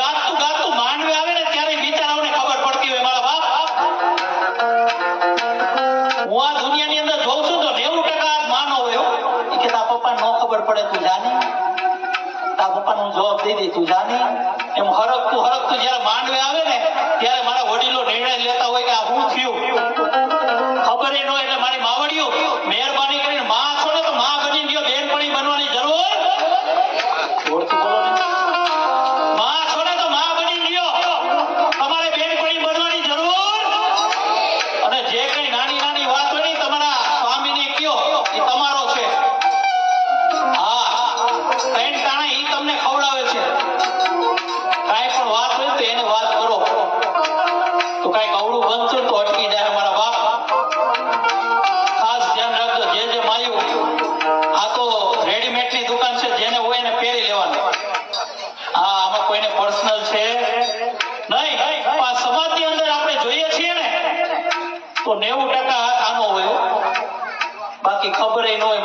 ગાતું ગાતું આવે ને ત્યારે બિચારાઓને ખબર પડતી હોય, મારા બાપ, હું આ દુનિયાની અંદર જોઉં છું તો નેવું ટકા હાથ માનો હોય કે તારા પપ્પા, ન ખબર પડે તું જાને. એમ હરકતું હરકતું જ્યારે તો કાંઈક તો અટકી જાય મારા બાપ. ખાસ ધ્યાન રાખજો, જે જે માયું, આ તો રેડીમેડની દુકાન છે, જેને હોય એને પહેરી લેવાનું. હા, આમાં કોઈને પર્સનલ છે નહીં. આ સમાજની અંદર આપણે જોઈએ છીએ ને, તો નેવું ટકા આનો હોય બાકી ખબર ન હોય